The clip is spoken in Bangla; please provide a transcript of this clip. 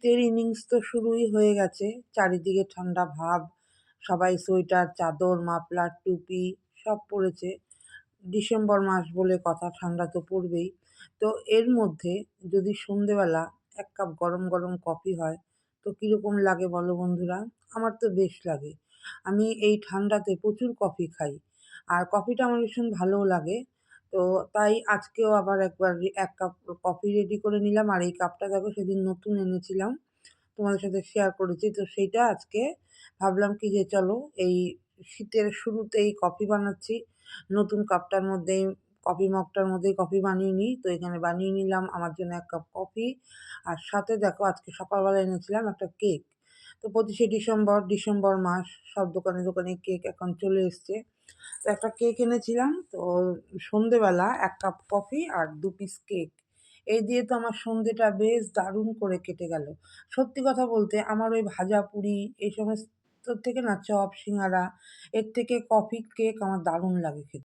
শীতের ইনিংস তো শুরুই হয়ে গেছে। চারিদিকে ঠান্ডা ভাব, সবাই সোয়েটার, চাদর, মাফলার, টুপি সব পরেছে। ডিসেম্বর মাস বলে কথা, ঠান্ডা তো পড়বেই। তো এর মধ্যে যদি সন্ধেবেলা এক কাপ গরম গরম কফি হয়, তো কীরকম লাগে বলো বন্ধুরা? আমার তো বেশ লাগে। আমি এই ঠান্ডাতে প্রচুর কফি খাই। আর কফিটা আমার ভীষণ ভালোও লাগে। তো তাই আজকেও আবার একবার এক কাপ কফি রেডি করে নিলাম আর এই কাপটা দেখো সেদিন নতুন এনেছিলাম। তোমাদের সাথে শেয়ার করেছি। তো সেইটা আজকে ভাবলাম কি যে চলো এই শীতের শুরুতেই কফি বানাচ্ছি। নতুন কাপটার মধ্যেই কফি মগটার মধ্যেই কফি বানিয়ে নিই। তো এখানে বানিয়ে নিলাম আমার জন্য এক কাপ কফি আর সাথে দেখো আজকে সকালবেলা এনেছিলাম একটা কেক তো পঁচিশে ডিসেম্বর ডিসেম্বর মাস সব দোকানে দোকানে কেক এখন চলে এসছে। তো একটা কেক এনেছিলাম, তো সন্ধেবেলা এক কাপ কফি আর দু পিস কেক। এই দিয়ে তো আমার সন্ধেটা বেশ দারুণ করে কেটে গেল। সত্যি কথা বলতে আমার ওই ভাজা পুরি, এই সমস্ত থেকে না চপ সিঙাড়া এর থেকে কফি কেক আমার দারুণ লাগে খেতে।